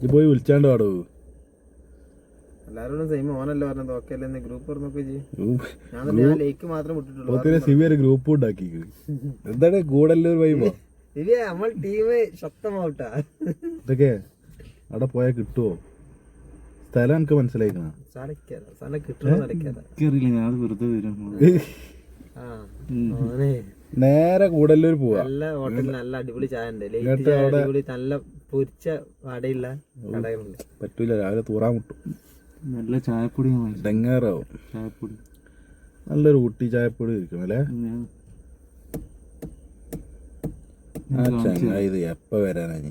ഇത് പോയി വിളിച്ചാണ്ട് പാടോ? എല്ലാരോടും സെയിം ഓനല്ലേ പറഞ്ഞത്. ഓക്കെ അല്ലേ ഗ്രൂപ്പ് ഞാൻ ലേക്ക് മാത്രം വിട്ടിട്ടുള്ളൂ. സിവിയർ ഗ്രൂപ്പ് ഉണ്ടാക്കി എന്താണ് ഒരു വൈബോ ഇല്ല നമ്മൾ ടീം ശക്തമാവട്ടാ. ഇതൊക്കെ അവിടെ പോയാൽ കിട്ടുമോ സ്ഥലം എനിക്ക് മനസ്സിലായിക്കണം. ഞാൻ വെറുതെ വരും. ആ ഓനെ. നേരെ കൂടല്ലൂർ പോവാ. നല്ല ഹോട്ടലിൽ നല്ല അടിപൊളി ചായ ഉണ്ട്. നല്ല പൊരിച്ച വടയുള്ള കടകളുണ്ട് പറ്റൂല രാവിലെ തൂറാൻ മുട്ടും. നല്ല ചായപ്പൊടി ഡെങ്ങാറാവും ചായപ്പൊടി. നല്ലൊരു ഊട്ടി ചായപ്പൊടി ഇരിക്കണം അല്ലേ? ഞാൻ ആ ചങ്ങായി ഇത് എപ്പ വരാനാ നീ?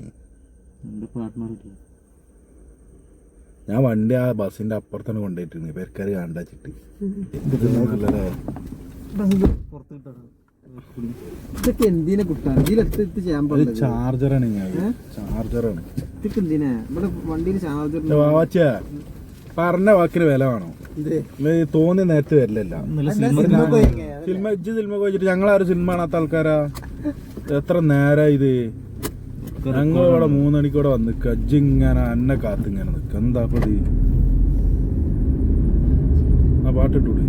ഞാൻ വണ്ടി ആ ബസ്സിന്റെ അപ്പുറത്താണ് കൊണ്ടുപോയിട്ടുണ്ട് പേർക്കാർ കണ്ടാച്ചിട്ട് നല്ലതാ ഇതൊക്കെ എന്തിനെ കുട്ടാണ് ഇതിലെത്തി എത്തി ചെയ്യാൻ പറ്റില്ല ചാർജറാണ് ഞാൻ ചാർജറാണ് ഇതൊക്കെ എന്തിനാ? ഇവിടെ വണ്ടിയിൽ ചാർജർ പറഞ്ഞ വാക്കിന് വില വേണോ. ഇത്? ഇത് തോന്നി നേരത്തെ വരില്ല സിനിമ ഇജ്ജ് സിനിമ വെച്ചിട്ട് ഞങ്ങളാരും സിനിമ കാണാത്ത ആൾക്കാരാ? എത്ര നേരാ ഇത്? ഞങ്ങൾ ഇവിടെ മൂന്നണിക്കൂടെ വന്ന് ഇജ്ജ് ഇങ്ങനെ എന്നെ കാത്തിങ്ങനെ നിക്ക. എന്താ പ്രതി ആ പാട്ടിട്ടൂടി.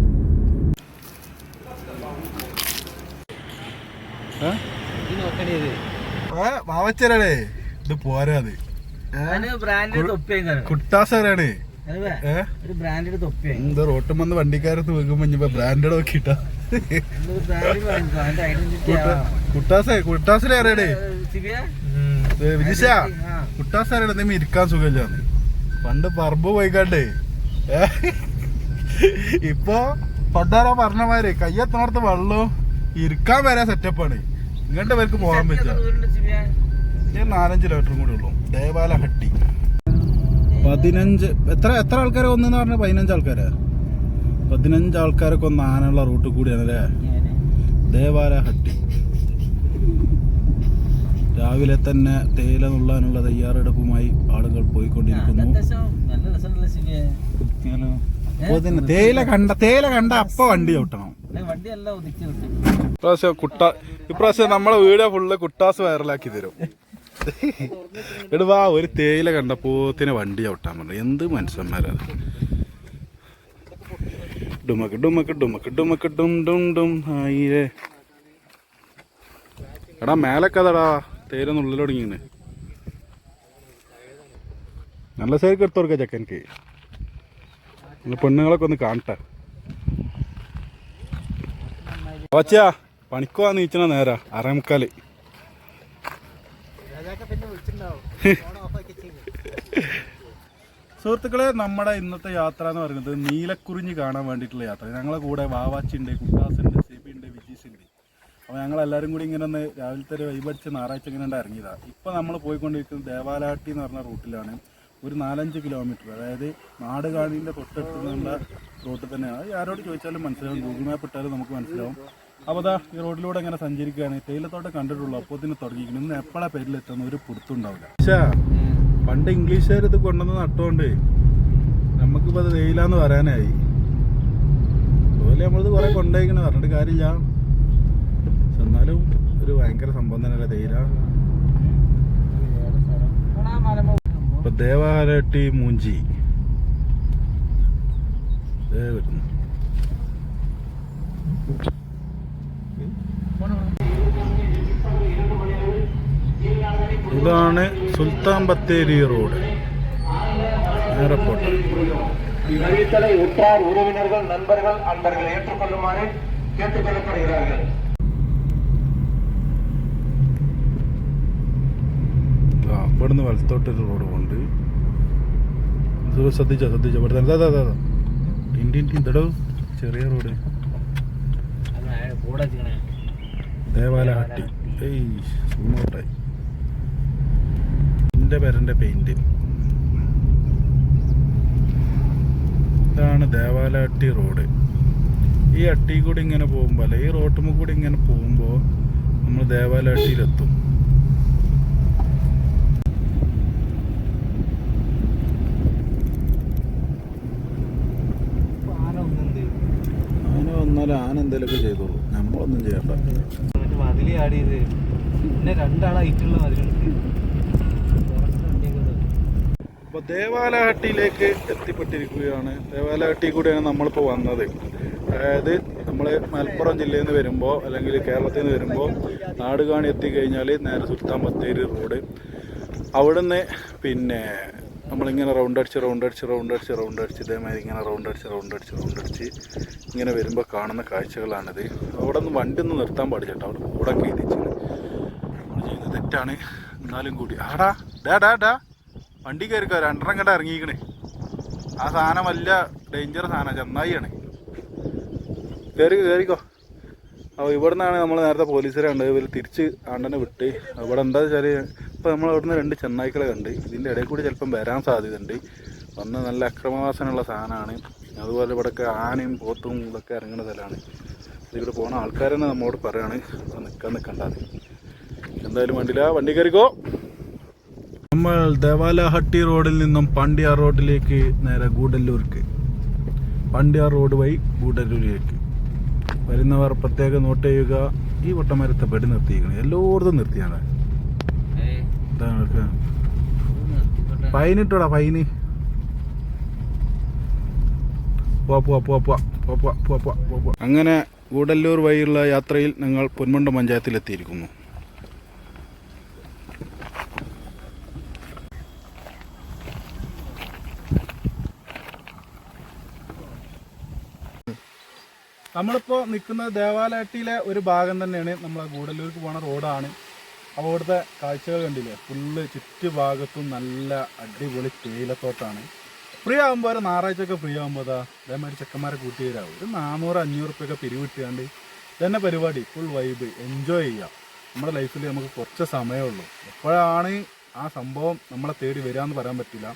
ഇത് പോരാത്. കുട്ടാസരാണ്. എന്താ റോട്ടും വന്ന് വണ്ടിക്കാരത്ത് വെക്കുമ്പോ ഇനിയിപ്പോ ബ്രാൻഡഡ് നോക്കിട്ടാ കുട്ടാസേ കുട്ടാസിലെ അറിയടേ വിജിഷ. കുട്ടാസ് അറിയണ നീ ഇരിക്കാൻ സുഖമില്ല. പണ്ട് പറമ്പ് പോയിക്കാണ്ടേ? ഇപ്പൊ പണ്ടാരോ പറഞ്ഞ മാതിരി കയ്യെത്തണോടത്ത് വെള്ളവും ഇരിക്കാൻ വരെ സെറ്റപ്പാണ് ഇങ്ങോട്ട് പേർക്ക് പോകാൻ പറ്റില്ല ഞാൻ നാലഞ്ച് കിലോമീറ്ററും കൂടി ഉള്ളൂ. ദേവാല ഹട്ടി. പതിനഞ്ച് എത്ര എത്ര ആൾക്കാരെ ഒന്ന് പറഞ്ഞ? പതിനഞ്ച് ആൾക്കാരാ? പതിനഞ്ച് ആൾക്കാരൊക്കെ ഒന്ന് ആനുള്ള റൂട്ട് കൂടിയാണ് അല്ലേ ദേവാല ഹട്ടി. രാവിലെ തന്നെ തേയില നുള്ളാനുള്ള തയ്യാറെടുപ്പുമായി ആളുകൾ പോയിക്കൊണ്ടിരിക്കുന്നു. അപ്പൊ തേയില കണ്ട തേയില കണ്ട അപ്പൊ വണ്ടി ചവിട്ടണം ഇപ്രാവശ്യം കുട്ട ഇപ്രാവശ്യം നമ്മളെ വീട് ഫുള്ള് കുട്ടാസ് വൈറലാക്കി തരും. എടുവാ ഒരു തേയില കണ്ടപ്പോത്തിന് വണ്ടി ചവിട്ടാൻ പറഞ്ഞു. എന്ത് മനുഷ്യന്മാരാ. ഡുമക്ക് ഡുമക്ക് ഡുമക്ക് ഡുമക്ക് ഡും ഡും ഡും ആയിരേ. എടാ മേലക്കതടാ തേയില നുള്ളിൽ തുടങ്ങിയാണ് നല്ല സേക്ക് എടുത്തോർക്ക ചെക്കൻ ചെക്കൻക്ക്. പെണ്ണുങ്ങളൊക്കെ ഒന്ന് കാണട്ടെ. വച്ചാ പണിക്കോ നീച്ചണ നേരാ അരമുക്കാൽ. സുഹൃത്തുക്കളെ നമ്മുടെ ഇന്നത്തെ യാത്ര എന്ന് പറയുന്നത് നീലക്കുറിഞ്ഞ് കാണാൻ വേണ്ടിയിട്ടുള്ള യാത്ര. ഞങ്ങളെ കൂടെ വാവാച്ചി ഉണ്ട് കുട്ടാസ് ഉണ്ട് സിബി ഉണ്ട് വിജീസ് ഉണ്ട് അപ്പോൾ ഞങ്ങൾ എല്ലാവരും കൂടി ഇങ്ങനെ ഒന്ന് രാവിലത്തെ വൈബടിച്ച് ഞായറാഴ്ച ഇങ്ങനെ ഇറങ്ങിയതാണ് ഇപ്പോൾ നമ്മൾ പോയിക്കൊണ്ടിരിക്കുന്നത് ദേവാലാട്ടി എന്ന് പറഞ്ഞ റൂട്ടിലാണ്. ഒരു നാലഞ്ച് കിലോമീറ്റർ അതായത് നാടുകാണിന്റെ തൊട്ടടുത്തുള്ള റൂട്ടിൽ തന്നെയാണ്. ആരോട് ചോദിച്ചാലും മനസ്സിലാവും ഗൂഗിൾ മാപ്പ് ഇട്ടാലും നമുക്ക് മനസ്സിലാവും. അപ്പോൾ അതാ ഈ റോഡിലൂടെ ഇങ്ങനെ സഞ്ചരിക്കുകയാണ് തേയിലത്തോട്ടം കണ്ടിട്ടുള്ളൂ അപ്പോൾ തന്നെ തുടങ്ങിയിരിക്കുന്നു. ഇന്ന് എപ്പോഴാ പേരിലെത്തുന്ന ഒരു പുറത്തും ഉണ്ടാവില്ല. പക്ഷേ പണ്ട് ഇംഗ്ലീഷുകാർ ഇത് കൊണ്ടുവന്ന് നട്ടുകൊണ്ട് നമുക്കിപ്പോൾ അത് തേയിലാന്ന് പറയാനായി. അതുപോലെ നമ്മളിത് കുറെ കൊണ്ടുപോയിക്കണ പറഞ്ഞിട്ട് കാര്യമില്ല. എന്നാലും ഒരു ഭയങ്കര സംഭവം തന്നെയല്ലേ തേയില? ഇപ്പൊ ദേവാലട്ടി മൂഞ്ചി ദേ വരുന്നു ഇതാണ് സുൽത്താൻ ബത്തേരി റോഡ് നേരെ പോട്ടെ அறிவித்தலை உற்றார் உறவினர்கள் நண்பர்கள் அன்பர்கள் ஏற்றுக்கொள்ளுமாறு கேட்டுக் கொள்ளப்படுகிறார்கள் ഇവിടുന്ന് വലത്തോട്ടൊരു റോഡ് ഇത് ശ്രദ്ധിച്ചോ? ശ്രദ്ധിച്ചോ? ഇവിടെ തന്നെ അതാ അതാ ടിൻ ടിൻ ടിൻ. ചെറിയ റോഡ്. ദേവാലഹട്ടി ഏയ് സുമോട്ടായി എന്റെ പേരന്റെ പെയിന്റ്. ഇതാണ് ദേവാലഹട്ടി റോഡ്. ഈ അട്ടി കൂടി ഇങ്ങനെ പോകുമ്പോൾ അല്ലെ ഈ റോട്ടുമ്മ കൂടി ഇങ്ങനെ പോകുമ്പോൾ നമ്മൾ ദേവാല ആന എന്തെങ്കിലുമൊക്കെ ചെയ്തോളൂ. നമ്മളൊന്നും ചെയ്യണ്ട മതിലി ആടിയത് പിന്നെ രണ്ടാളായിട്ടുള്ള മതിലുണ്ട്. ദേവാലഹട്ടിയിലേക്ക് എത്തിപ്പെട്ടിരിക്കുകയാണ്. ദേവാലഹട്ടി കൂടെയാണ് നമ്മളിപ്പോൾ വന്നത്. അതായത് നമ്മൾ മലപ്പുറം ജില്ലയിൽ നിന്ന് വരുമ്പോൾ അല്ലെങ്കിൽ കേരളത്തിൽ നിന്ന് വരുമ്പോൾ നാടുകാണി എത്തിക്കഴിഞ്ഞാൽ നേരെ സുൽത്താൻ ബത്തേരി റോഡ്. അവിടുന്ന് പിന്നെ നമ്മളിങ്ങനെ റൗണ്ട് അടിച്ച് റൗണ്ട് അടിച്ച് റൗണ്ട് അടിച്ച് റൗണ്ട് അടിച്ച് ഇതേമാതിരി ഇങ്ങനെ റൗണ്ട് അടിച്ച് റൗണ്ട് അടിച്ച് റൗണ്ട് അടിച്ച് ഇങ്ങനെ വരുമ്പോൾ കാണുന്ന കാഴ്ചകളാണിത്. അവിടെ നിന്ന് വണ്ടി നിർത്താൻ പാടില്ല കേട്ടോ. അവിടെ കൂടെ കയറ്റിച്ച് നമ്മൾ ചെയ്യുന്ന തെറ്റാണ്. എന്നാലും കൂടി. ആടാ ഡാ ഡാ ഡാ. വണ്ടി കയറിക്കോ? രണ്ടെണ്ണം കണ്ട ഇറങ്ങിക്കണേ ആ സാധനം വല്ല ഡേഞ്ചർ സാധനം ചെന്നായിയാണ്. കയറിക്കോ കയറിക്കോ. അപ്പോൾ ഇവിടെ നിന്നാണ് നമ്മൾ നേരത്തെ പോലീസുകാരെ കണ്ടത്. ഇവർ തിരിച്ച് ആണ്ടനെ വിട്ട്. അവിടെ എന്താ വെച്ചാൽ ഇപ്പോൾ നമ്മൾ അവിടുന്ന് രണ്ട് ചെന്നായ്ക്കളെ കണ്ട്. ഇതിന്റെ ഇടയിൽ കൂടി ചിലപ്പം വരാൻ സാധ്യതയുണ്ട്. വന്ന് നല്ല അക്രമവാസനുള്ള സാധനമാണ്. അതുപോലെ ഇവിടെയൊക്കെ ആനയും പോത്തും ഇതൊക്കെ ഇറങ്ങുന്ന സ്ഥലമാണ്. ഇതിലൂടെ പോകുന്ന ആൾക്കാരെന്നെ നമ്മോട് പറയാണ്. നിൽക്കാൻ നിൽക്കണ്ടത് എന്തായാലും വണ്ടിയില്ല വണ്ടി കയറിക്കോ. നമ്മൾ ദേവാലഹട്ടി റോഡിൽ നിന്നും പണ്ടിയാർ റോഡിലേക്ക് നേരെ ഗൂഡല്ലൂർക്ക്. പണ്ടിയാർ റോഡ് വഴി ഗൂഡല്ലൂരിലേക്ക്. വരുന്നവർ പ്രത്യേകം നോട്ട് ചെയ്യുക. ഈ വട്ടമരത്തെ പെടി നിർത്തിയിരിക്കണം. എല്ലായിടത്തും നിർത്തിയാണ്. ഫൈൻ ഫൈന് അങ്ങനെ ഗൂഡല്ലൂർ വഴിയുള്ള യാത്രയിൽ ഞങ്ങൾ പൊന്മുണ്ട പഞ്ചായത്തിലെത്തിയിരിക്കുന്നു. നമ്മളിപ്പോ നിൽക്കുന്ന ദേവാലയത്തിലെ ഒരു ഭാഗം തന്നെയാണ് നമ്മൾ ഗൂഡല്ലൂർക്ക് പോണ റോഡാണ്. അപ്പോൾ ഇവിടുത്തെ കാഴ്ചകൾ കണ്ടില്ലേ? ഫുള്ള് ചുറ്റുഭാഗത്തും നല്ല അടിപൊളി തേയിലത്തോട്ടാണ്. ഫ്രീ ആകുമ്പോൾ ഒരു ഞായറാഴ്ച ഒക്കെ ഫ്രീ ആകുമ്പോൾ അതാ അതേമാതിരി ചെക്കന്മാരെ കൂട്ടി തരാവും ഒരു നാനൂറ് അഞ്ഞൂറ് റുപ്യൊക്കെ പിരിവിട്ടുകൊണ്ട് ഇതന്നെ പരിപാടി ഫുൾ വൈബ് എൻജോയ് ചെയ്യാം. നമ്മുടെ ലൈഫിൽ നമുക്ക് കുറച്ച് സമയമുള്ളൂ എപ്പോഴാണ് ആ സംഭവം നമ്മളെ തേടി വരാമെന്ന് പറയാൻ പറ്റില്ല.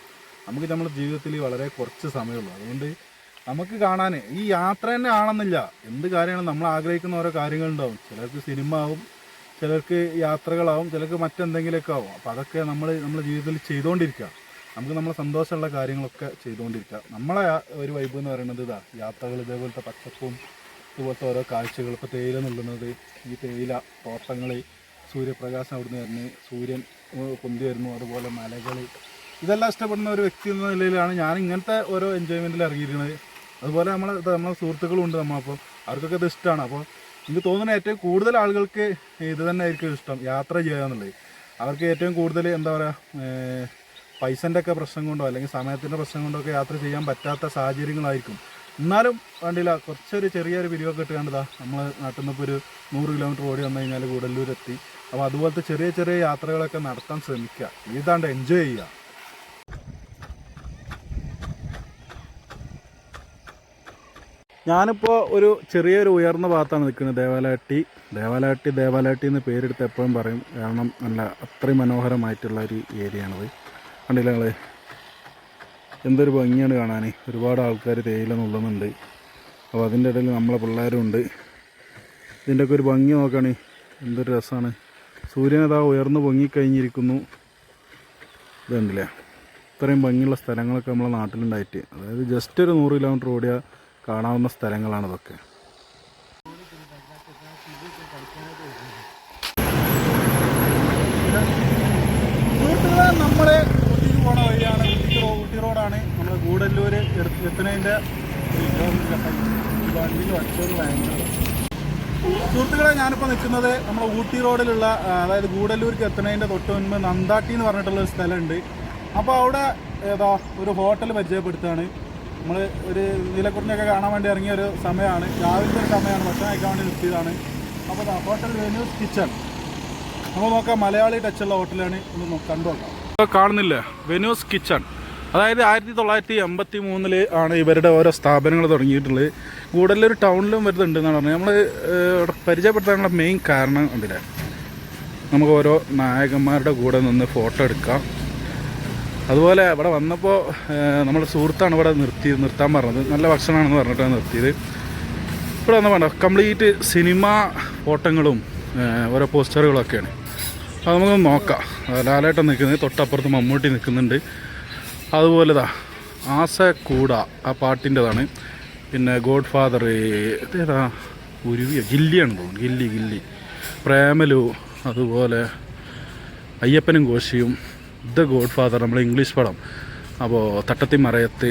നമുക്ക് നമ്മുടെ ജീവിതത്തിൽ വളരെ കുറച്ച് സമയമുള്ളൂ അതുകൊണ്ട് നമുക്ക് കാണാൻ ഈ യാത്ര തന്നെ ആണെന്നില്ല. എന്ത് കാര്യമാണ് നമ്മൾ ആഗ്രഹിക്കുന്ന ഓരോ കാര്യങ്ങളുണ്ടാവും. ചിലർക്ക് സിനിമ ആവും ചിലർക്ക് യാത്രകളാവും ചിലർക്ക് മറ്റെന്തെങ്കിലുമൊക്കെ ആവും. അപ്പോൾ അതൊക്കെ നമ്മൾ നമ്മുടെ ജീവിതത്തിൽ ചെയ്തുകൊണ്ടിരിക്കുക നമുക്ക് നമ്മളെ സന്തോഷമുള്ള കാര്യങ്ങളൊക്കെ ചെയ്തുകൊണ്ടിരിക്കുക നമ്മളെ ഒരു വൈബ് എന്ന് പറയുന്നത് ഇതാ യാത്രകൾ ഇതേപോലത്തെ പച്ചപ്പും ഇതുപോലത്തെ ഓരോ കാഴ്ചകൾ ഇപ്പോൾ തേയില നുള്ളുന്നത് ഈ തേയില തോട്ടങ്ങൾ സൂര്യപ്രകാശം അവിടുന്ന് വരുന്നത് സൂര്യൻ പൊന്തി വരുന്നു അതുപോലെ മലകൾ. ഇതെല്ലാം ഇഷ്ടപ്പെടുന്ന ഒരു വ്യക്തി എന്ന നിലയിലാണ് ഞാൻ ഇങ്ങനത്തെ ഓരോ എൻജോയ്മെന്റിൽ ഇറങ്ങിയിരിക്കുന്നത്. അതുപോലെ നമ്മളെ നമ്മളെ സുഹൃത്തുക്കളും ഉണ്ട് നമ്മളപ്പോൾ. അവർക്കൊക്കെ ഇത് ഇഷ്ടമാണ്. അപ്പോൾ എനിക്ക് തോന്നുന്ന ഏറ്റവും കൂടുതൽ ആളുകൾക്ക് ഇത് തന്നെ ആയിരിക്കും ഇഷ്ടം യാത്ര ചെയ്യുക എന്നുള്ളത്. അവർക്ക് ഏറ്റവും കൂടുതൽ എന്താ പറയുക പൈസന്റെ ഒക്കെ പ്രശ്നം കൊണ്ടോ അല്ലെങ്കിൽ സമയത്തിന്റെ പ്രശ്നം കൊണ്ടോ ഒക്കെ യാത്ര ചെയ്യാൻ പറ്റാത്ത സാഹചര്യങ്ങളായിരിക്കും. എന്നാലും വേണ്ടില്ല കുറച്ചൊരു ചെറിയൊരു പിരിവൊക്കെ ഇട്ട് കണ്ടതാ നമ്മൾ നാട്ടിൽ നിന്നിപ്പോൾ ഒരു നൂറ് കിലോമീറ്റർ ഓടി വന്നു കഴിഞ്ഞാൽ ഗൂഡല്ലൂർ എത്തി അപ്പോൾ അതുപോലത്തെ ചെറിയ ചെറിയ യാത്രകളൊക്കെ നടത്താൻ ശ്രമിക്കുക. ഇതാണ്ട് എൻജോയ് ചെയ്യുക. ഞാനിപ്പോൾ ഒരു ചെറിയൊരു ഉയർന്ന ഭാഗത്താണ് നിൽക്കുന്നത്. ദേവാലയട്ടി ദേവാലയട്ടി ദേവാലയട്ടി എന്ന് പേരെടുത്ത് എപ്പോഴും പറയും. കാരണം നല്ല അത്രയും മനോഹരമായിട്ടുള്ള ഒരു ഏരിയയാണത്. കണ്ടില്ല നിങ്ങൾ എന്തൊരു ഭംഗിയാണ് കാണാൻ ഒരുപാട് ആൾക്കാർ തേയില നുള്ളുന്നുണ്ട്. അപ്പോൾ അതിന്റെ ഇടയിൽ നമ്മളെ പിള്ളേരും ഉണ്ട് ഇതിന്റെയൊക്കെ ഒരു ഭംഗി നോക്കുകയാണ് എന്തൊരു രസമാണ്. സൂര്യൻ അതാ ഉയർന്നു പൊങ്ങിക്കഴിഞ്ഞിരിക്കുന്നു. ഇതുണ്ടല്ലേ? ഇത്രയും ഭംഗിയുള്ള സ്ഥലങ്ങളൊക്കെ നമ്മളെ നാട്ടിലുണ്ടായിട്ട്. അതായത് ജസ്റ്റ് ഒരു നൂറ് കിലോമീറ്റർ ഓടിയാൽ കാണാവുന്ന സ്ഥലങ്ങളാണ് ഇതൊക്കെ. നമ്മളെ ഊട്ടിക്ക് പോണ വഴിയാണ്. ഊട്ടി റോ- ഊട്ടി റോഡാണ്. നമ്മൾ ഗൂഡല്ലൂർ എത്തുന്നതിന്റെ വണ്ടിയിൽ വച്ചൊരു ഭയങ്കര സുഹൃത്തുക്കളെ ഞാനിപ്പോൾ നിൽക്കുന്നത് നമ്മൾ ഊട്ടി റോഡിലുള്ള അതായത് ഗൂഡല്ലൂർക്ക് എത്തുന്നതിന്റെ തൊട്ട് മുൻപ് നന്താട്ടി എന്ന് പറഞ്ഞിട്ടുള്ള ഒരു സ്ഥലമുണ്ട്. അപ്പോൾ അവിടെ ഏതാ ഒരു ഹോട്ടൽ പരിചയപ്പെടുത്തുകയാണ്. നമ്മൾ ഒരു നീലക്കുറിഞ്ഞൊക്കെ കാണാൻ വേണ്ടി ഇറങ്ങിയ ഒരു സമയമാണ്. രാവിലത്തെ ഒരു സമയമാണ്. ഭക്ഷണം കഴിക്കാൻ വേണ്ടി നിർത്തിയതാണ്. അപ്പോൾ ഹോട്ടൽ വെന്യൂസ് കിച്ചൺ. നമ്മൾ നോക്കാം മലയാളി ടച്ചുള്ള ഹോട്ടലാണ്. ഒന്ന് കണ്ടു നോക്കാം. കാണുന്നില്ല? വെനൂസ് കിച്ചൺ അതായത് ആയിരത്തി തൊള്ളായിരത്തി എൺപത്തി മൂന്നിൽ ആണ് ഇവരുടെ ഓരോ സ്ഥാപനങ്ങൾ തുടങ്ങിയിട്ടുള്ളത്. കൂടുതലൊരു ടൗണിലും വരുന്നുണ്ട് എന്നാണ് പറഞ്ഞത്. നമ്മൾ പരിചയപ്പെടുത്താനുള്ള മെയിൻ കാരണം എന്തില്ല നമുക്ക് ഓരോ നായകന്മാരുടെ കൂടെ നിന്ന് ഫോട്ടോ എടുക്കാം. അതുപോലെ ഇവിടെ വന്നപ്പോൾ നമ്മുടെ സുഹൃത്താണ് ഇവിടെ നിർത്തി നിർത്താൻ പറഞ്ഞത്. നല്ല ഭക്ഷണമാണെന്ന് പറഞ്ഞിട്ടാണ് നിർത്തിയത്. ഇവിടെ വന്ന വേണ്ട കംപ്ലീറ്റ് സിനിമ ഏഹ്, ഓരോ പോസ്റ്ററുകളൊക്കെയാണ് അത് നമുക്ക് നോക്കാം. ലാലേട്ടം ലാലേട്ടൻ നിൽക്കുന്നത് തൊട്ടപ്പുറത്ത് മമ്മൂട്ടി നിൽക്കുന്നുണ്ട്. അതുപോലെ ആസ കൂട ആ പാട്ടിന്റെതാണ്. പിന്നെ ഗോഡ് ഫാദർ ഏതാ? ഉരുവിയ? ഗില്ലിയാണ് തോന്നുന്നു. ഗില്ലി ഗില്ലി. പ്രേമലു അതുപോലെ അയ്യപ്പനും കോശിയും. ദ ഗോഡ് ഫാദർ നമ്മൾ ഇംഗ്ലീഷ് പടം. അപ്പോൾ തട്ടത്തി മറയത്ത്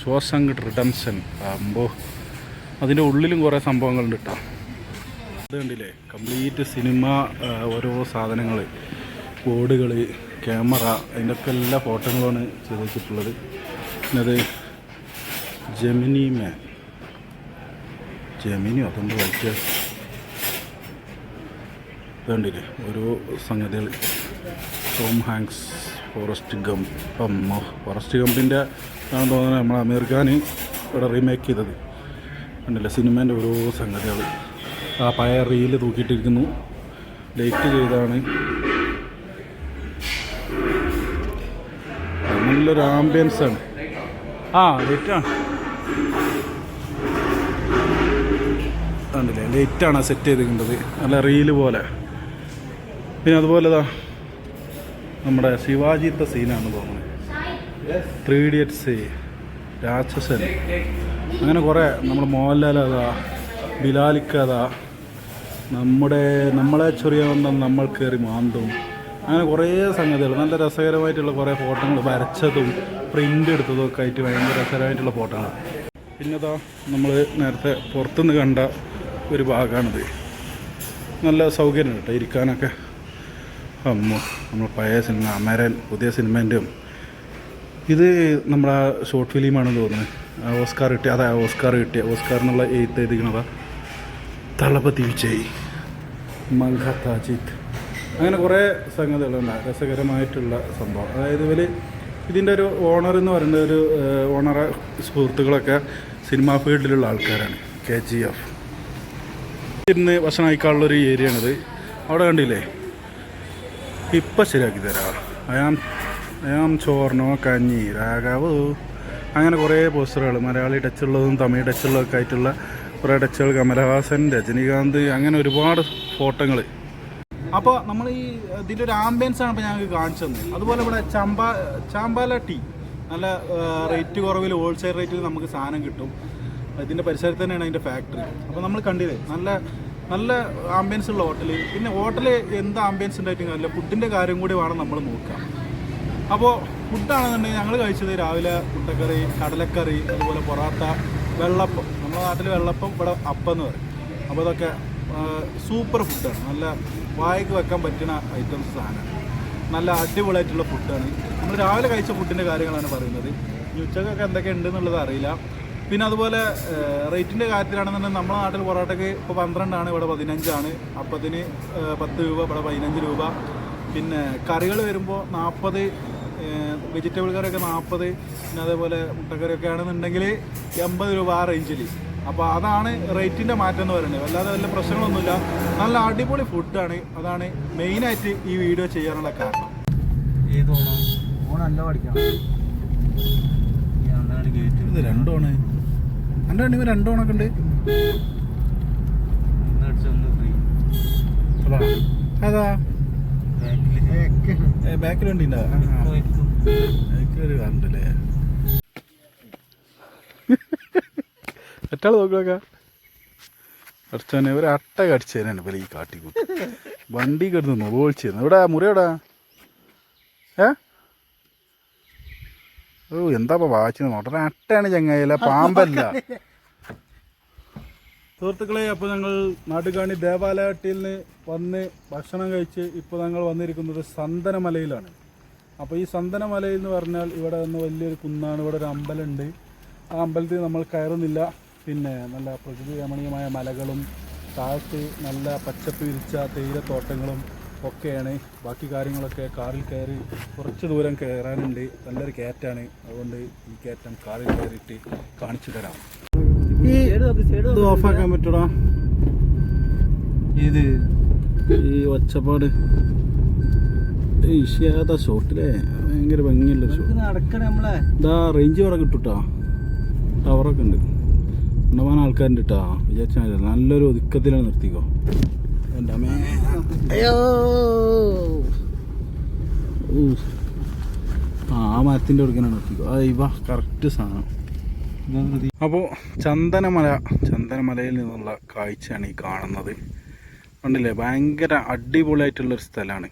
ശ്വാസംഗ് റിഡംഷൻ ആകുമ്പോൾ അതിന്റെ ഉള്ളിലും കുറേ സംഭവങ്ങളുണ്ട് കേട്ടോ അത് കണ്ടില്ലേ? കംപ്ലീറ്റ് സിനിമ ഓരോ സാധനങ്ങൾ ബോർഡുകൾ ക്യാമറ അതിന്റെ ഒക്കെ എല്ലാ ഫോട്ടോകളാണ് ചെയ്ത് പിന്നെ അത് ജെമിനി മാൻ. ജെമിനി അതെന്ത് വായിക്കുക കണ്ടില്ലേ? ഓരോ സംഗതികൾ Tom Hanks Forrest Gump. Forrest ഗംപിന്റെ ആണെന്ന് തോന്നുന്നത് നമ്മൾ അമീർ ഖാൻ ഇവിടെ റീമേക്ക് ചെയ്തത്. കണ്ടില്ല? സിനിമേന്റെ ഓരോ സംഗതികൾ. ആ പഴയ റീൽ തൂക്കിയിട്ടിരിക്കുന്നു. ഡേറ്റ് ചെയ്താണ്. നല്ലൊരു ആംബിയൻസ് ആണ്. ആ ലേറ്റാണ് കണ്ടില്ലേ? ലേറ്റാണ് സെറ്റ് ചെയ്തിരിക്കുന്നത്. നല്ല റീൽ പോലെ. പിന്നെ അതുപോലെ ഇതാ നമ്മുടെ ശിവാജിത്തെ സീനാണ് തോന്നുന്നത്. ത്രീ ഇഡിയറ്റ്സ് രാക്ഷസൻ. അങ്ങനെ കുറേ നമ്മൾ മോഹൻലാൽ ബിലാലിക്ക അതാ നമ്മുടെ നമ്മളെ ചൊറിയാവുന്ന നമ്മൾ കയറി മാന്തും. അങ്ങനെ കുറേ സംഗതികൾ നല്ല രസകരമായിട്ടുള്ള കുറേ ഫോട്ടോകൾ വരച്ചതും പ്രിന്റ് എടുത്തതും ഒക്കെ ആയിട്ട് ഭയങ്കര രസകരമായിട്ടുള്ള ഫോട്ടോകളാണ്. പിന്നെ ഇതാ നമ്മൾ നേരത്തെ പുറത്തുനിന്ന് കണ്ട ഒരു ഭാഗമാണിത്. നല്ല സൗകര്യം കേട്ടോ ഇരിക്കാനൊക്കെ. അമ്മ നമ്മൾ പഴയ സിനിമ അമരൻ പുതിയ സിനിമേന്റെയും ഇത് നമ്മുടെ ഷോർട്ട് ഫിലിമാണെന്ന് തോന്നുന്നത് ഓസ്കാർ കിട്ടിയ അതാ ഓസ്കാർ കിട്ടിയ. ഓസ്കാർ എന്നുള്ള എഴുത്ത് എഴുതിക്കണതാ തളപതി വിജയ് മൽഹ താജിത്ത് അങ്ങനെ കുറേ സംഗതികളുണ്ട്. രസകരമായിട്ടുള്ള സംഭവം. അതായത് ഇവർ ഇതിന്റെ ഒരു ഓണർ എന്ന് പറയുന്ന ഒരു ഓണറെ സുഹൃത്തുക്കളൊക്കെ സിനിമാ ഫീൽഡിലുള്ള ആൾക്കാരാണ്. കെ ജി എഫ്. ഇരുന്ന് ഭക്ഷണം കഴിക്കാനുള്ളൊരു ആണിത് അവിടെ കണ്ടില്ലേ? ഇപ്പം ശരിയാക്കി തരാം. അയാം അയാം ചോർണോ കഞ്ഞി രാഘവ്. അങ്ങനെ കുറേ പോസ്റ്ററുകൾ മലയാളി ടച്ചുള്ളതും തമിഴ് ടച്ചുള്ളതൊക്കെ ആയിട്ടുള്ള കുറേ ടച്ചുകൾ കമലഹാസൻ രജനീകാന്ത് അങ്ങനെ ഒരുപാട് ഫോട്ടോകൾ അപ്പോൾ നമ്മൾ ഈ ഇതിന്റെ ഒരു ആംബിയൻസ് ആണ് ഇപ്പോൾ ഞങ്ങൾക്ക് കാണിച്ചു തന്നത്. അതുപോലെ ഇവിടെ ചമ്പ ചാമ്പാല ടീ നല്ല റേറ്റ് കുറവിൽ ഹോൾസെയിൽ റേറ്റിൽ നമുക്ക് സാധനം കിട്ടും. ഇതിന്റെ പരിസരത്ത് തന്നെയാണ് അതിന്റെ ഫാക്ടറി അപ്പോൾ നമ്മൾ കണ്ടില്ലേ നല്ല നല്ല ആംബിയൻസ് ഉള്ള ഹോട്ടൽ പിന്നെ ഹോട്ടൽ എന്ത് ആംബിയൻസ് ഉണ്ടായിട്ടും കാര്യമില്ല ഫുഡിന്റെ കാര്യം കൂടി വേണം നമ്മൾ നോക്കുക. അപ്പോൾ ഫുഡാണെന്നുണ്ടെങ്കിൽ ഞങ്ങൾ കഴിച്ചത് രാവിലെ മുട്ടക്കറി കടലക്കറി അതുപോലെ പൊറാട്ട വെള്ളപ്പം. നമ്മുടെ നാട്ടിൽ വെള്ളപ്പം ഇവിടെ അപ്പം എന്ന് പറയും. അപ്പോൾ അതൊക്കെ സൂപ്പർ ഫുഡാണ് നല്ല വായ്ക്ക് വെക്കാൻ പറ്റുന്ന ഐറ്റംസ് സാധനമാണ് നല്ല അടിപൊളിയായിട്ടുള്ള ഫുഡാണ് നമ്മൾ രാവിലെ കഴിച്ച ഫുഡിന്റെ കാര്യങ്ങളാണ് പറയുന്നത്. ഉച്ചക്കൊക്കെ എന്തൊക്കെ ഉണ്ട് എന്നുള്ളത് അറിയില്ല. പിന്നെ അതുപോലെ റേറ്റിന്റെ കാര്യത്തിലാണെന്നുണ്ടെങ്കിൽ നമ്മുടെ നാട്ടിൽ പൊറോട്ടയ്ക്ക് ഇപ്പോൾ പന്ത്രണ്ടാണ് ഇവിടെ പതിനഞ്ചാണ്. അപ്പത്തിന് പത്ത് രൂപ ഇവിടെ പതിനഞ്ച് രൂപ. പിന്നെ കറികൾ വരുമ്പോൾ നാൽപ്പത് വെജിറ്റബിൾ കറിയൊക്കെ നാൽപ്പത് പിന്നെ അതേപോലെ മുട്ടക്കറിയൊക്കെ ആണെന്നുണ്ടെങ്കിൽ എൺപത് രൂപ ആ റേഞ്ചിൽ അപ്പോൾ അതാണ് റേറ്റിന്റെ മാറ്റം എന്ന് പറയുന്നത്. അല്ലാതെ വല്ല പ്രശ്നങ്ങളൊന്നുമില്ല. നല്ല അടിപൊളി ഫുഡാണ് അതാണ് മെയിനായിട്ട് ഈ വീഡിയോ ചെയ്യാനുള്ള കാരണം. ഏത് ഓണം? അല്ല പഠിക്കണം. അന്നാണ് ഗേറ്റ് ഇത് രണ്ടോണ് എന്റെ രണ്ടു രണ്ടോണൊക്കെ ഉണ്ട്. അതാ. ബാക്കിൽ വണ്ടി കണ്ടല്ലേ എറ്റാൾ നോക്കുക അടിച്ചോനെ ഒരു അട്ട കടിച്ചതിനാണ് ഇവലെ ഈ കാട്ടിക്കൂട്ടി. വണ്ടി കിടന്നു നോളിച്ചിരുന്നു ഇവിടെ മുറിയോടാ ഏ? ഓ എന്താ വാച്ചിന് നോട്ടെ അട്ടയാണ് ചങ്ങായില്ല പാമ്പല്ല. സുഹൃത്തുക്കളെ അപ്പോൾ ഞങ്ങൾ നാട്ടുകാണി ദേവാലയത്തിൽ നിന്ന് വന്ന് ഭക്ഷണം കഴിച്ച് ഇപ്പോൾ ഞങ്ങൾ വന്നിരിക്കുന്നത് സന്തനമലയിലാണ്. അപ്പോൾ ഈ സന്തനമലയിൽ എന്ന് പറഞ്ഞാൽ ഇവിടെ നിന്ന് വലിയൊരു കുന്നാണ് ഇവിടെ ഒരു അമ്പലമുണ്ട് ആ അമ്പലത്തിൽ നമ്മൾ കയറുന്നില്ല. പിന്നെ നല്ല പ്രകൃതി രമണീയമായ മലകളും താഴത്ത് നല്ല പച്ചപ്പ് വിരിച്ച തേയിലത്തോട്ടങ്ങളും ഒക്കെയാണ്. ബാക്കി കാര്യങ്ങളൊക്കെ കാറിൽ കയറി കുറച്ച് ദൂരം കയറാനുണ്ട്. നല്ലൊരു കയറ്റാണ്. അതുകൊണ്ട് ഈ കയറ്റം കാറിൽ കയറിയിട്ട് കാണിച്ചു തരാം. ഇത് ഓഫാക്കാൻ പറ്റൂടാ? ഇത് ഈ ഒച്ചപ്പാട്. ഏതാ ഷോട്ടിലേ. ഭയങ്കര ഭംഗിയുള്ളൊരു ഷോട്ട് നടക്കണ നമ്മളെ. ഇതാ റേഞ്ച് അവിടെ കിട്ടൂട്ടാ. ടവറൊക്കെ ഉണ്ട്. ഉണ്ടാവാൻ ആൾക്കാരുണ്ട് കേട്ടാ വിചാരിച്ചാൽ നല്ലൊരു ഒതുക്കത്തിലാണ് നിർത്തിക്കോ. എന്റെ അമ്മേ. അയ്യോ. ആ മരത്തിന്റെ ഒടുക്കനാണ് ഇവ കറക്റ്റ് സാധനം. അപ്പോൾ ചന്ദനമല ചന്ദനമലയിൽ നിന്നുള്ള കാഴ്ചയാണ് ഈ കാണുന്നത്. കണ്ടില്ലേ? ഭയങ്കര അടിപൊളിയായിട്ടുള്ളൊരു സ്ഥലമാണ്.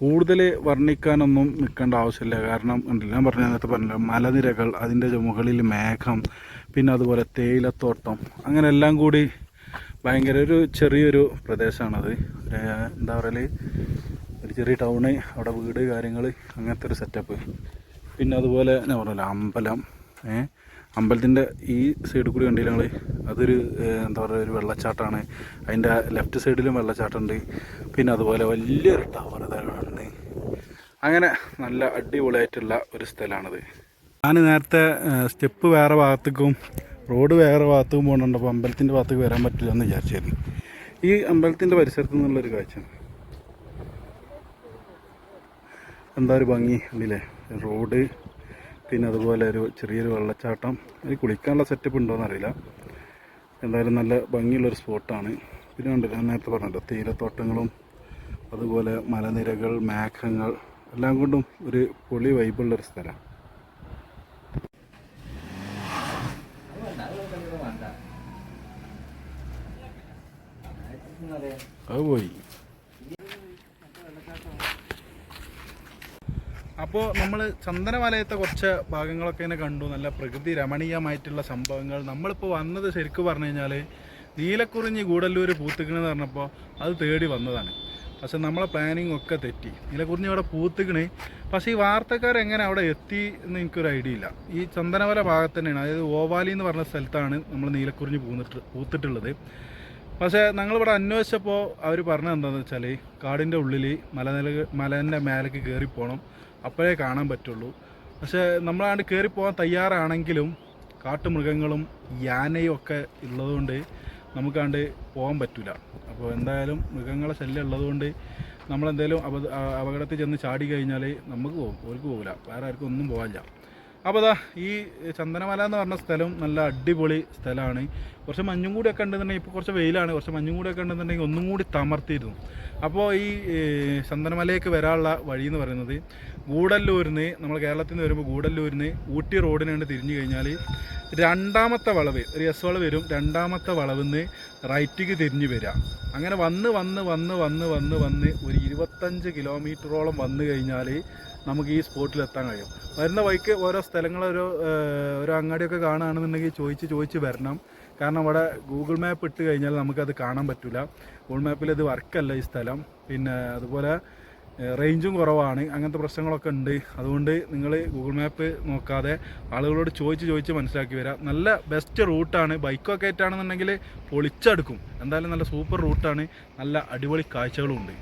കൂടുതൽ വർണിക്കാനൊന്നും നിൽക്കേണ്ട ആവശ്യമില്ല. കാരണം ഉണ്ടല്ലോ ഞാൻ പറഞ്ഞ നേരത്തെ പറഞ്ഞല്ലോ മലനിരകൾ അതിന്റെ മുകളിൽ മേഘം പിന്നെ അതുപോലെ തേയിലത്തോട്ടം അങ്ങനെ എല്ലാം കൂടി ഭയങ്കര ഒരു ചെറിയൊരു പ്രദേശമാണത് ഒരു എന്താ പറയൽ ഒരു ചെറിയ ടൗണ് അവിടെ വീട് കാര്യങ്ങൾ അങ്ങനത്തെ ഒരു സെറ്റപ്പ് പിന്നെ അതുപോലെ ഞാൻ പറഞ്ഞല്ലോ അമ്പലം ഏഹ് അമ്പലത്തിന്റെ ഈ സൈഡിൽ കൂടി കണ്ടില്ല ഞങ്ങൾ അതൊരു എന്താ പറയുക ഒരു വെള്ളച്ചാട്ടമാണ്. അതിന്റെ ലെഫ്റ്റ് സൈഡിലും വെള്ളച്ചാട്ടമുണ്ട് പിന്നെ അതുപോലെ വലിയൊരു ടവർ ഉണ്ട് അങ്ങനെ നല്ല അടിപൊളിയായിട്ടുള്ള ഒരു സ്ഥലമാണത്. ഞാൻ നേരത്തെ സ്റ്റെപ്പ് വേറെ ഭാഗത്തേക്കും റോഡ് വേറെ ഭാഗത്തും പോകുന്നുണ്ട് അപ്പോൾ അമ്പലത്തിന്റെ ഭാഗത്തേക്ക് വരാൻ പറ്റില്ല എന്ന് വിചാരിച്ചായിരുന്നു ഈ അമ്പലത്തിന്റെ പരിസരത്ത് നിന്നുള്ളൊരു കാഴ്ച. എന്താ ഒരു ഭംഗി ഉണ്ടല്ലേ റോഡ് പിന്നെ അതുപോലെ ഒരു ചെറിയൊരു വെള്ളച്ചാട്ടം. ഇത് കുളിക്കാനുള്ള സെറ്റപ്പ് ഉണ്ടോയെന്ന് അറിയില്ല. എന്തായാലും നല്ല ഭംഗിയുള്ളൊരു സ്പോട്ടാണ് പിന്നെ ഉണ്ട് ഞാൻ നേരത്തെ പറഞ്ഞല്ലോ തീരത്തോട്ടങ്ങളും അതുപോലെ മലനിരകൾ മേഘങ്ങൾ എല്ലാം കൊണ്ടും ഒരു പൊളി വൈബുള്ളൊരു സ്ഥലം. അപ്പോൾ നമ്മൾ ചന്ദനവലയത്തെ കുറച്ച് ഭാഗങ്ങളൊക്കെ ഇങ്ങനെ കണ്ടു. നല്ല പ്രകൃതി രമണീയമായിട്ടുള്ള സംഭവങ്ങൾ. നമ്മളിപ്പോൾ വന്നത് ശരിക്കും പറഞ്ഞു കഴിഞ്ഞാൽ നീലക്കുറിഞ്ഞി ഗൂഡല്ലൂർ പൂത്തുക്കണെന്ന് പറഞ്ഞപ്പോൾ അത് തേടി വന്നതാണ്. പക്ഷെ നമ്മളെ പ്ലാനിങ് ഒക്കെ തെറ്റി. നീലക്കുറിഞ്ഞി അവിടെ പൂത്തുക്കണ് പക്ഷേ ഈ വാർത്തക്കാർ എങ്ങനെ അവിടെ എത്തി എന്ന് എനിക്കൊരു ഐഡിയ ഇല്ല. ഈ ചന്ദനവല ഭാഗത്ത് തന്നെയാണ്. അതായത് ഓവാലി എന്ന് പറഞ്ഞ സ്ഥലത്താണ് നമ്മൾ നീലക്കുറിഞ്ഞി പൂന്നിട്ട് പൂത്തിട്ടുള്ളത്. പക്ഷേ ഞങ്ങളിവിടെ അന്വേഷിച്ചപ്പോൾ അവർ പറഞ്ഞത് എന്താണെന്ന് വെച്ചാൽ കാടിന്റെ ഉള്ളിൽ മലനില മലേന്റെ മേലേക്ക് കയറി പോകണം അപ്പോഴേ കാണാൻ പറ്റുള്ളൂ. പക്ഷേ നമ്മളാണ്ട് കയറി പോകാൻ തയ്യാറാണെങ്കിലും കാട്ടുമൃഗങ്ങളും യാനയും ഒക്കെ ഉള്ളതുകൊണ്ട് നമുക്കാണ്ട് പോകാൻ പറ്റില്ല അപ്പോൾ എന്തായാലും മൃഗങ്ങളെ ശല്യം ഉള്ളതുകൊണ്ട് നമ്മളെന്തായാലും അപ അപകടത്തിൽ ചെന്ന് ചാടി കഴിഞ്ഞാൽ നമുക്ക് പോകും ഓർക്ക് പോകില്ല വേറെ ആർക്കും ഒന്നും പോകാനില്ല അപ്പോൾ അതാ ഈ ചന്ദനമല എന്ന് പറഞ്ഞ സ്ഥലം നല്ല അടിപൊളി സ്ഥലമാണ്. കുറച്ച് മഞ്ഞും കൂടിയൊക്കെ ഉണ്ടെന്നുണ്ടെങ്കിൽ ഇപ്പോൾ കുറച്ച് വെയിലാണ്. കുറച്ച് മഞ്ഞും കൂടിയൊക്കെ ഉണ്ടെന്നുണ്ടെങ്കിൽ ഒന്നും കൂടി തമർത്തിയിരുന്നു. അപ്പോൾ ഈ ചന്ദനമലയ്ക്ക് വരാനുള്ള വഴി എന്ന് പറയുന്നത് ഗൂഡല്ലൂരിൽ നിന്ന് നമ്മൾ കേരളത്തിൽ നിന്ന് വരുമ്പോൾ ഗൂഡല്ലൂരിൽ നിന്ന് ഊട്ടി റോഡിനാണ്ട് തിരിഞ്ഞു കഴിഞ്ഞാൽ രണ്ടാമത്തെ വളവ് ഒരു എസ് വളവ് വരും. രണ്ടാമത്തെ വളവിൽ നിന്ന് റൈറ്റിക്ക് തിരിഞ്ഞു വരിക. അങ്ങനെ വന്ന് വന്ന് വന്ന് വന്ന് വന്ന് വന്ന് ഒരു ഇരുപത്തഞ്ച് കിലോമീറ്ററോളം വന്നു കഴിഞ്ഞാൽ നമുക്ക് ഈ സ്പോട്ടിൽ എത്താൻ കഴിയും. വരുന്ന വഴിക്ക് ഓരോ സ്ഥലങ്ങൾ ഒരു ഒരു അങ്ങാടിയൊക്കെ കാണുകയാണെന്നുണ്ടെങ്കിൽ ചോദിച്ച് ചോദിച്ച് വരണം. കാരണം അവിടെ ഗൂഗിൾ മാപ്പ് ഇട്ട് കഴിഞ്ഞാൽ നമുക്കത് കാണാൻ പറ്റില്ല ഗൂഗിൾ മാപ്പിൽ ഇത് വർക്കല്ല ഈ സ്ഥലം. പിന്നെ അതുപോലെ റേഞ്ചും കുറവാണ്. അങ്ങനത്തെ പ്രശ്നങ്ങളൊക്കെ ഉണ്ട്. അതുകൊണ്ട് നിങ്ങൾ ഗൂഗിൾ മാപ്പ് നോക്കാതെ ആളുകളോട് ചോദിച്ച് ചോദിച്ച് മനസ്സിലാക്കി വരാം. നല്ല ബെസ്റ്റ് റൂട്ടാണ് ബൈക്കൊക്കെ ആയിട്ടാണെന്നുണ്ടെങ്കിൽ പൊളിച്ചെടുക്കും. എന്തായാലും നല്ല സൂപ്പർ റൂട്ടാണ് നല്ല അടിപൊളി കാഴ്ചകളും ഉണ്ട്